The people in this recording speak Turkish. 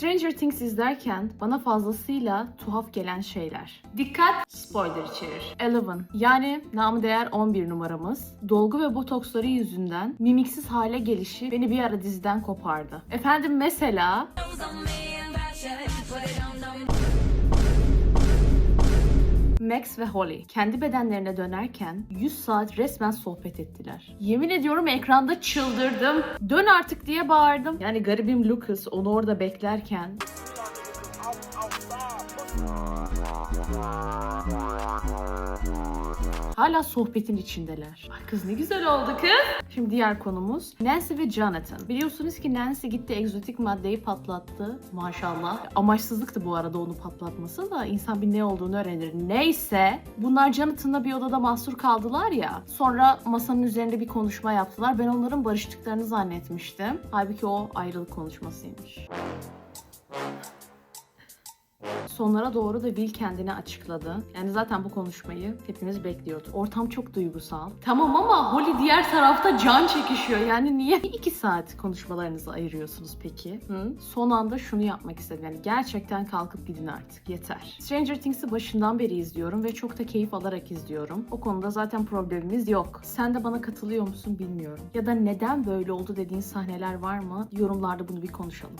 Stranger Things izlerken bana fazlasıyla tuhaf gelen şeyler. Dikkat! Spoiler içerir. Eleven yani namı değer 11 numaramız dolgu ve botoksları yüzünden mimiksiz hale gelişi beni bir ara diziden kopardı. Efendim mesela Max ve Holly kendi bedenlerine dönerken 100 saat resmen sohbet ettiler. Yemin ediyorum ekranda çıldırdım. Dön artık diye bağırdım. Yani garibim Lucas onu orada beklerken Hala sohbetin içindeler. Ay kız ne güzel oldu kız. Şimdi diğer konumuz Nancy ve Jonathan. Biliyorsunuz ki Nancy gitti egzotik maddeyi patlattı. Maşallah. Amaçsızlıktı bu arada onu patlatması da insan bir ne olduğunu öğrenir. Neyse bunlar Jonathan'la bir odada mahsur kaldılar ya. Sonra masanın üzerinde bir konuşma yaptılar. Ben onların barıştıklarını zannetmiştim. Halbuki o ayrılık konuşmasıymış. Sonlara doğru da Will kendini açıkladı. Yani zaten bu konuşmayı hepimiz bekliyorduk. Ortam çok duygusal. Tamam ama Holly diğer tarafta can çekişiyor. Yani niye iki saat konuşmalarınızı ayırıyorsunuz peki? Hı? Son anda şunu yapmak istedim. Yani gerçekten kalkıp gidin artık. Yeter. Stranger Things'i başından beri izliyorum ve çok da keyif alarak izliyorum. O konuda zaten problemimiz yok. Sen de bana katılıyor musun bilmiyorum. Ya da neden böyle oldu dediğin sahneler var mı? Yorumlarda bunu bir konuşalım.